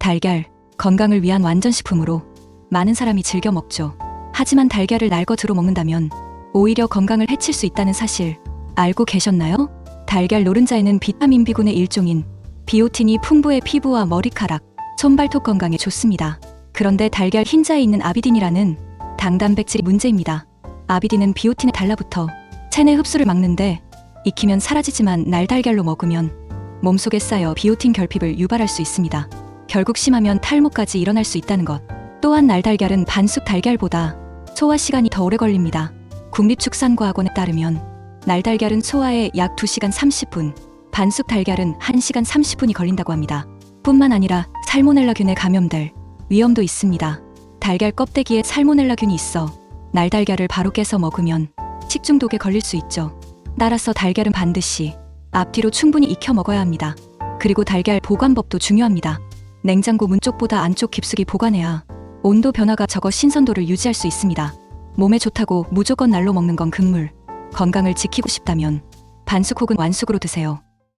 달걀, 건강을 위한 완전식품으로 많은 사람이 즐겨 먹죠. 하지만 달걀을 날 것으로 먹는다면 오히려 건강을 해칠 수 있다는 사실 알고 계셨나요? 달걀 노른자에는 비타민 B군의 일종인 비오틴이 풍부해 피부와 머리카락, 손발톱 건강에 좋습니다. 그런데 달걀 흰자에 있는 아비딘이라는 당단백질이 문제입니다. 아비딘은 비오틴에 달라붙어 체내 흡수를 막는데 익히면 사라지지만 날달걀로 먹으면 몸속에 쌓여 비오틴 결핍을 유발할 수 있습니다. 결국 심하면 탈모까지 일어날 수 있다는 것. 또한 날달걀은 반숙 달걀보다 소화 시간이 더 오래 걸립니다. 국립축산과학원에 따르면 날달걀은 소화에 약 2시간 30분, 반숙 달걀은 1시간 30분이 걸린다고 합니다. 뿐만 아니라 살모넬라균에 감염될 위험도 있습니다. 달걀 껍데기에 살모넬라균이 있어 날달걀을 바로 깨서 먹으면 식중독에 걸릴 수 있죠. 따라서 달걀은 반드시 앞뒤로 충분히 익혀 먹어야 합니다. 그리고 달걀 보관법도 중요합니다. 냉장고 문 쪽보다 안쪽 깊숙이 보관해야 온도 변화가 적어 신선도를 유지할 수 있습니다. 몸에 좋다고 무조건 날로 먹는 건 금물. 건강을 지키고 싶다면 반숙 혹은 완숙으로 드세요.